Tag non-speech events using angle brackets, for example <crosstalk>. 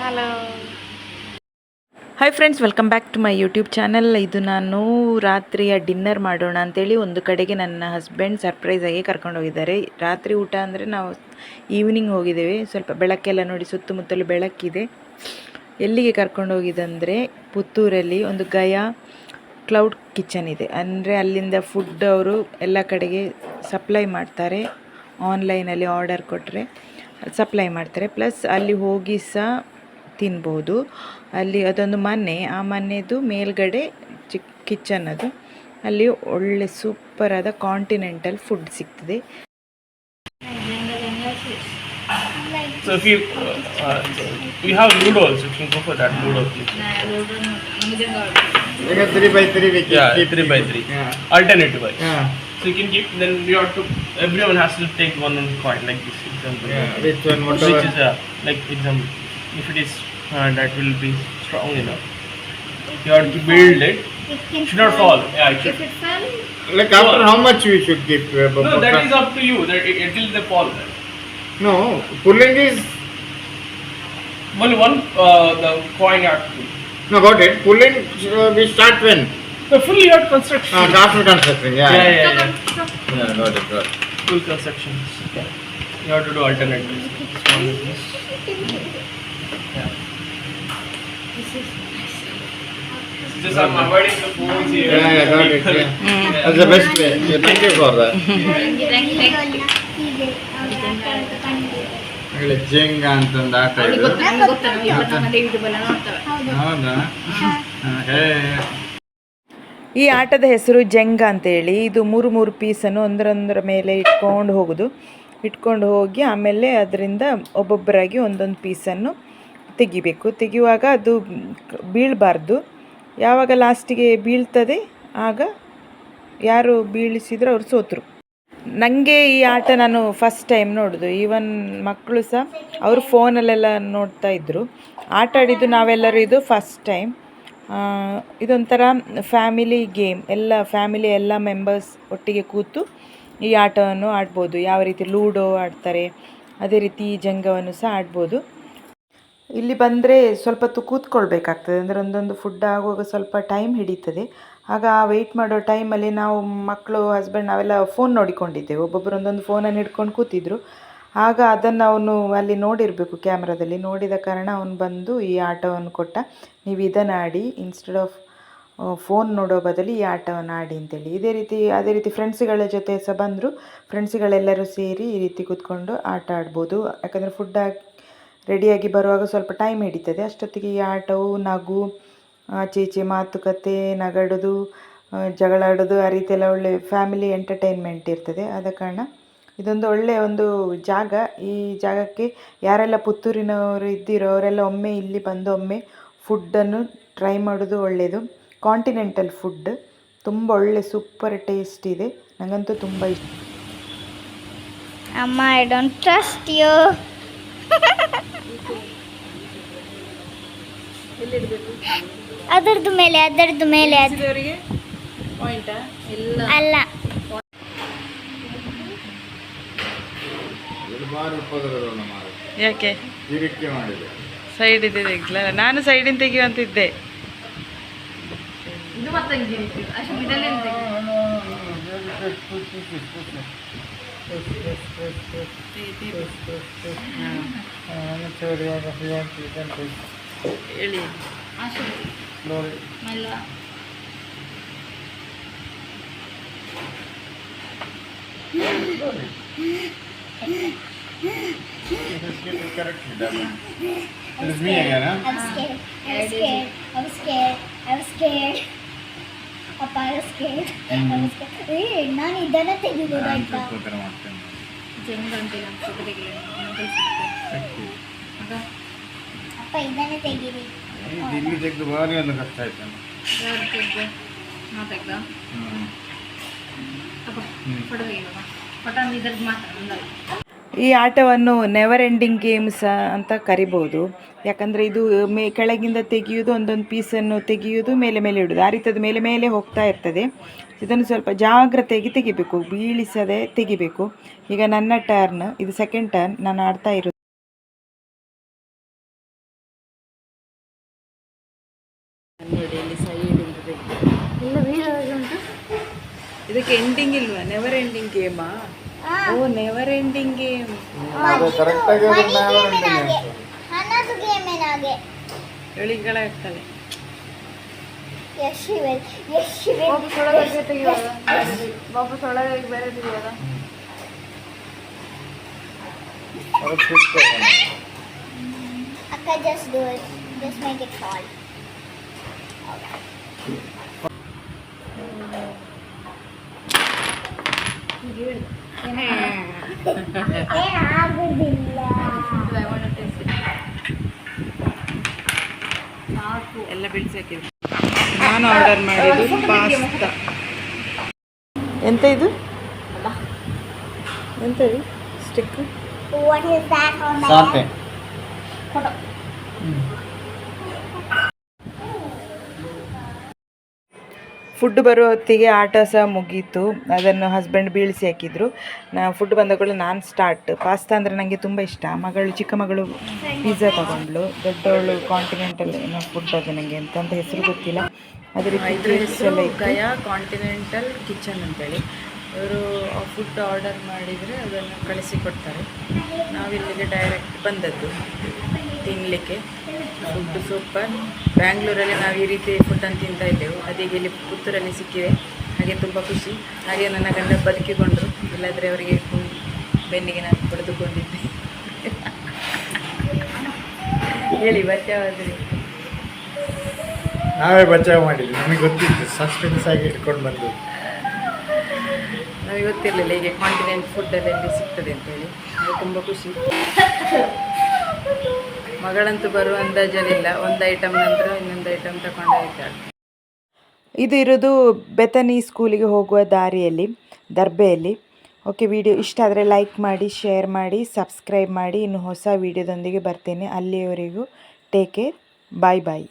Hello hi friends welcome back to my YouTube channel ಇದು ನಾನು ರಾತ್ರಿಯ ಡಿನ್ನರ್ ಮಾಡೋಣ ಅಂತೇಳಿ ಒಂದು ಕಡೆಗೆ ನನ್ನ ಹಸ್ಬೆಂಡ್ ಸರ್ಪ್ರೈಸಾಗಿ ಕರ್ಕೊಂಡು ಹೋಗಿದ್ದಾರೆ. ರಾತ್ರಿ ಊಟ ಅಂದರೆ ನಾವು ಈವ್ನಿಂಗ್ ಹೋಗಿದ್ದೇವೆ. ಸ್ವಲ್ಪ ಬೆಳಕೆಲ್ಲ ನೋಡಿ ಸುತ್ತಮುತ್ತಲು ಬೆಳಕಿದೆ. ಎಲ್ಲಿಗೆ ಕರ್ಕೊಂಡು ಹೋಗಿದ್ದಂದರೆ ಪುತ್ತೂರಲ್ಲಿ ಒಂದು ಗಯಾ ಕ್ಲೌಡ್ ಕಿಚನ್ ಇದೆ. ಅಂದರೆ ಅಲ್ಲಿಂದ ಫುಡ್ ಅವರು ಎಲ್ಲ ಕಡೆಗೆ ಸಪ್ಲೈ ಮಾಡ್ತಾರೆ. ಆನ್ಲೈನಲ್ಲಿ ಆರ್ಡರ್ ಕೊಟ್ಟರೆ ಸಪ್ಲೈ ಮಾಡ್ತಾರೆ. ಪ್ಲಸ್ ಅಲ್ಲಿ ಹೋಗಿ ಸಹ ತಿನ್ಬೋದು. ಅಲ್ಲಿ ಅದೊಂದು ಮನೆ ಆ ಮನೆದು ಮೇಲ್ಗಡೆ ಚಿಕ್ ಕಿಚನ್ ಅದು. ಅಲ್ಲಿ ಒಳ್ಳೆ ಸೂಪರಾದ ಕಾಂಟಿನೆಂಟಲ್ ಫುಡ್ ಸಿಗ್ತದೆ. So if you uh, uh, we have Ludo also, you can go for that Ludo. Please. Like a 3 by 3 we can yeah, keep 3 by 3. Yeah. alternate wise. Yeah. So you can keep, then we have to, everyone has to take one coin like this example. Yeah, which one, whatever. Which is, a like example, if it is, uh, that will be strong enough. You have to build it. It should not fall. Yeah, it should. If it fell? Like after fall. how much we should keep? Uh, no, that is up to you, that it, until they fall. No, pulling is... Well, one, uh, the coin has to do. no got it. Pulling uh, we start when? So fully you have construction. Uh, after construction. Yeah. yeah, yeah, yeah. Yeah, got it. Got it. full constructions. You have to do alternate ways. Strong with this. Yeah. Just I'm avoiding the phones here. Yeah, yeah, got it. Yeah. <laughs> That's the best way. Yeah, thank you for that. ಒಳ್ಳೆ ಜಂಗ ಅಂತಂದು ಆಟ ಇದು ಹೌದಾ. ಹೇ ಈ ಆಟದ ಹೆಸರು ಜಂಗ ಅಂತೇಳಿ. ಇದು ಮೂರು ಮೂರು ಪೀಸನ್ನು ಒಂದರೊಂದರ ಮೇಲೆ ಇಟ್ಕೊಂಡು ಹೋಗೋದು. ಇಟ್ಕೊಂಡು ಹೋಗಿ ಆಮೇಲೆ ಅದರಿಂದ ಒಬ್ಬೊಬ್ಬರಾಗಿ ಒಂದೊಂದು ಪೀಸನ್ನು ತೆಗಿಬೇಕು. ತೆಗೆಯುವಾಗ ಅದು ಬೀಳಬಾರ್ದು. ಯಾವಾಗ ಲಾಸ್ಟಿಗೆ ಬೀಳ್ತದೆ ಆಗ ಯಾರು ಬೀಳಿಸಿದ್ರು ಅವರು ಸೋತರು. ನನಗೆ ಈ ಆಟ ನಾನು ಫಸ್ಟ್ ಟೈಮ್ ನೋಡೋದು. ಈವನ್ ಮಕ್ಕಳು ಸಹ ಅವರು ಫೋನಲ್ಲೆಲ್ಲ ನೋಡ್ತಾ ಇದ್ದರು ಆಟ ಆಡಿದ್ದು ನಾವೆಲ್ಲರೂ ಇದು ಫಸ್ಟ್ ಟೈಮ್ ಇದೊಂಥರ ಫ್ಯಾಮಿಲಿ ಗೇಮ್ ಎಲ್ಲ ಫ್ಯಾಮಿಲಿ ಎಲ್ಲ ಮೆಂಬರ್ಸ್ ಒಟ್ಟಿಗೆ ಕೂತು ಈ ಆಟವನ್ನು ಆಡ್ಬೋದು. ಯಾವ ರೀತಿ ಲೂಡೋ ಆಡ್ತಾರೆ, ಅದೇ ರೀತಿ ಈ ಜಂಗವನ್ನು ಸಹ ಆಡ್ಬೋದು. ಇಲ್ಲಿ ಬಂದರೆ ಸ್ವಲ್ಪ ಹೊತ್ತು ಕೂತ್ಕೊಳ್ಬೇಕಾಗ್ತದೆ. ಅಂದರೆ ಒಂದೊಂದು ಫುಡ್ ಆಗುವಾಗ ಸ್ವಲ್ಪ ಟೈಮ್ ಹಿಡಿತದೆ. ಆಗ ಆ ವೆಯ್ಟ್ ಮಾಡೋ ಟೈಮಲ್ಲಿ ನಾವು ಮಕ್ಕಳು ಹಸ್ಬೆಂಡ್ ನಾವೆಲ್ಲ ಫೋನ್ ನೋಡಿಕೊಂಡಿದ್ದೆವು. ಒಬ್ಬೊಬ್ಬರು ಒಂದೊಂದು ಫೋನನ್ನು ಹಿಡ್ಕೊಂಡು ಕೂತಿದ್ರು. ಆಗ ಅದನ್ನು ಅವನು ಅಲ್ಲಿ ನೋಡಿರಬೇಕು ಕ್ಯಾಮ್ರಾದಲ್ಲಿ ನೋಡಿದ ಕಾರಣ ಅವನು ಬಂದು ಈ ಆಟವನ್ನು ಕೊಟ್ಟ. ನೀವು ಇದನ್ನು ಆಡಿ ಇನ್ಸ್ಟೆಡ್ ಆಫ್ ಫೋನ್ ನೋಡೋ ಬದಲು ಈ ಆಟವನ್ನು ಆಡಿ ಅಂತೇಳಿ. ಇದೇ ರೀತಿ, ಅದೇ ರೀತಿ ಫ್ರೆಂಡ್ಸ್ಗಳ ಜೊತೆ ಸಹ ಬಂದರು. ಫ್ರೆಂಡ್ಸ್ಗಳೆಲ್ಲರೂ ಸೇರಿ ಈ ರೀತಿ ಕೂತ್ಕೊಂಡು ಆಟ ಆಡ್ಬೋದು. ಯಾಕಂದರೆ ಫುಡ್ ರೆಡಿಯಾಗಿ ಬರುವಾಗ ಸ್ವಲ್ಪ ಟೈಮ್ ಹಿಡಿತದೆ. ಅಷ್ಟೊತ್ತಿಗೆ ಈ ಆಟವು ನಗು ಆಚೆ ಈಚೆ ಮಾತುಕತೆ ನಗಡೋದು ಜಗಳಾಡೋದು ಜಗಳ ಆಡೋದು ಆ ರೀತಿ ಎಲ್ಲ ಒಳ್ಳೆ ಫ್ಯಾಮಿಲಿ ಎಂಟರ್ಟೈನ್ಮೆಂಟ್ ಇರ್ತದೆ. ಆದ ಕಾರಣ ಇದೊಂದು ಒಳ್ಳೆಯ ಒಂದು ಜಾಗ. ಈ ಜಾಗಕ್ಕೆ ಯಾರೆಲ್ಲ ಪುತ್ತೂರಿನವರು ಇದ್ದೀರೋ ಅವರೆಲ್ಲ ಒಮ್ಮೆ ಇಲ್ಲಿ ಬಂದು ಒಮ್ಮೆ ಫುಡ್ಡನ್ನು ಟ್ರೈ ಮಾಡೋದು ಒಳ್ಳೆಯದು. ಕಾಂಟಿನೆಂಟಲ್ ಫುಡ್ ತುಂಬ ಒಳ್ಳೆ ಸೂಪರ್ ಟೇಸ್ಟ್ ಇದೆ. ನನಗಂತೂ ತುಂಬ ಇಷ್ಟ. ಅಮ್ಮ I don't trust you you. <laughs> ಅದರದ್ದು ಮೇಲೆ ಅದರದ್ದು ಮೇಲೆ ಅದು ಅಲ್ಲ ಇದು ಸೈಡ್ ಇದ್ದಿದೆ ನಾನು ಯಾಕೆ ಈ ರೀತಿ ಮಾಡಿದೆ ಸೈಡ್ ಇದೆ ತೆಗಿಲ್ಲ ನಾನು ಸೈಡಿನ ತೆಗಿಯುವಂತಿದ್ದೆ ಹೇಳಿ correct It is me again, huh? I was scared. I was scared. I was scared. I was scared. ಅಪ್ಪ I was scared. I was scared. ಏ ನಾನು ಇದನ್ನ ತೆಗಿಬೋದಾಯ್ತಾ ಉಪದ್ರ ಮಾಡ್ತೇನೆ ಅಪ್ಪ ಇದನ್ನ ತೆಗೀರಿ. ಈ ದಿಲ್ಲಿ ತೆಗೆದು ಭಾರಿ ಒಂದು ಕಷ್ಟ ಆಯ್ತು. ಹ್ಮ್. ಈ ಆಟವನ್ನು ನೆವರ್ ಎಂಡಿಂಗ್ ಗೇಮ್ಸ್ ಅಂತ ಕರಿಬೋದು. ಯಾಕಂದರೆ ಇದು ಮೇ ಕೆಳಗಿಂದ ತೆಗೆಯುವುದು ಒಂದೊಂದು ಪೀಸನ್ನು ತೆಗೆಯುವುದು ಮೇಲೆ ಮೇಲೆ ಇಡೋದು ಆ ರೀತಿ ಅದು ಮೇಲೆ ಮೇಲೆ ಹೋಗ್ತಾ ಇರ್ತದೆ. ಇದನ್ನು ಸ್ವಲ್ಪ ಜಾಗ್ರತೆಯಾಗಿ ತೆಗಿಬೇಕು ಬೀಳಿಸದೆ ತೆಗಿಬೇಕು. ಈಗ ನನ್ನ ಟರ್ನ್ ಇದು ಸೆಕೆಂಡ್ ಟರ್ನ್ ನಾನು ಆಡ್ತಾ ಇರೋದು ನೋಡಿ ಸೈಡ್ ಇದಕ್ಕೆ ಎಂಡಿಂಗ್ ಇಲ್ವಾ ನೆವರ್ ಎಂಡಿಂಗ್ ಗೇಮಾ ಓ ನೆವರ್ ಎಂಡಿಂಗ್ ಗೇಮ್ ಹೇಳಿಗಳ ಇರ್ತಾನೆ ವಾಪಸ್ ಒಳಗೆ ತೆಗಿವಾಗ ವಾಪಸ್ ಒಳಗೆ ಬೇರೆ ತೆಗಿವಾಗ ಅಕ್ಕ just do it just make it fall ಎಲ್ಲ ಬಿಡಿಸಿ ಹಾಕಿದ್ರು ನಾನು ಆರ್ಡರ್ ಮಾಡಿದ್ದು ಪಾಸ್ತಾ ಎಂತ ಇದು? ಎಂತ ಇದು? ಸ್ಟಿಕ್ ಫುಡ್ ಬರೋ ಹೊತ್ತಿಗೆ ಆಟ ಸಹ ಮುಗೀತು. ಅದನ್ನು ಹಸ್ಬೆಂಡ್ ಬೀಳಿಸಿ ಹಾಕಿದ್ರು. ನಾ ಫುಡ್ ಬಂದ ಕೂಡಲೇ ನಾನು ಸ್ಟಾರ್ಟ್ ಪಾಸ್ತಾ ಅಂದರೆ ನನಗೆ ತುಂಬ ಇಷ್ಟ. ಮಗಳು ಚಿಕ್ಕ ಮಗಳು ಪಿಜ್ಜಾ ತಗೊಂಡ್ಳು. ದೊಡ್ಡವಳು ಕಾಂಟಿನೆಂಟಲ್ ಏನೋ ಫುಡ್ ಅದು ನನಗೆ ಅಂತ ಹೆಸರು ಗೊತ್ತಿಲ್ಲ. ಅದ್ರ ಕಾಂಟಿನೆಂಟಲ್ ಕಿಚನ್ ಅಂತೇಳಿ. ಇವರು ಫುಡ್ ಆರ್ಡರ್ ಮಾಡಿದರೆ ಅದನ್ನು ಕಳಿಸಿಕೊಡ್ತಾರೆ. ನಾವಿಲ್ಲಿಗೆ ಡೈರೆಕ್ಟ್ ಬಂದದ್ದು ತಿನ್ನಲಿಕ್ಕೆ ಫುಡ್ ಸೂಪರ್ ಬ್ಯಾಂಗ್ಳೂರಲ್ಲಿ ನಾವು ಈ ರೀತಿ ಫುಡ್ಡನ್ನು ತಿಂತಾ ಇದ್ದೆವು. ಅದೀಗ ಇಲ್ಲಿ ಪುತ್ತೂರಲ್ಲಿ ಸಿಕ್ಕಿದೆ. ಹಾಗೆ ತುಂಬ ಖುಷಿ. ಹಾಗೆ ನನ್ನ ಗಂಡ ಬದುಕಿಕೊಂಡ್ರು. ಇಲ್ಲಾದರೆ ಅವರಿಗೆ ಬೆನ್ನಿಗೆ ನಾನು ಪಡೆದುಕೊಂಡಿದ್ದೆ. ಹೇಳಿ ಬಚಾವಾದ್ರಿ ನಾವೇ ಬಚಾವ್ ಮಾಡಿದ್ವಿ. ನಮಗೆ ಗೊತ್ತಿತ್ತು. ಸಸ್ಪೆನ್ಸ್ ಆಗಿ ಇಟ್ಕೊಂಡು ಬಂದು ನಮಗೆ ಗೊತ್ತಿರಲಿಲ್ಲ ಹೀಗೆ ಕಾಂಟಿನೆಂಟ್ ಫುಡ್ಡಲ್ಲಿ ಎಲ್ಲಿ ಸಿಗ್ತದೆ ಅಂತೇಳಿ ಅದು ತುಂಬ ಖುಷಿ. ಮಗಳಂತೂ ಬರುವ ಅಂದಾಜಲ್ಲಿಲ್ಲ. ಒಂದು ಐಟಮ್ ನಂತರ ಇನ್ನೊಂದು ಐಟಮ್ ತಗೊಂಡು ಹೋಗ್ತಾಳೆ ಇದು ಇರೋದು ಬೆತನಿ ಸ್ಕೂಲಿಗೆ ಹೋಗುವ ದಾರಿಯಲ್ಲಿ, ದರ್ಬೆಯಲ್ಲಿ. ಓಕೆ ವಿಡಿಯೋ ಇಷ್ಟ ಆದರೆ ಲೈಕ್ ಮಾಡಿ ಶೇರ್ ಮಾಡಿ ಸಬ್ಸ್ಕ್ರೈಬ್ ಮಾಡಿ. ಇನ್ನು ಹೊಸ ವೀಡಿಯೋದೊಂದಿಗೆ ಬರ್ತೇನೆ. ಅಲ್ಲಿಯವರೆಗೂ ಟೇಕ್ ಕೇರ್ ಬಾಯ್ ಬಾಯ್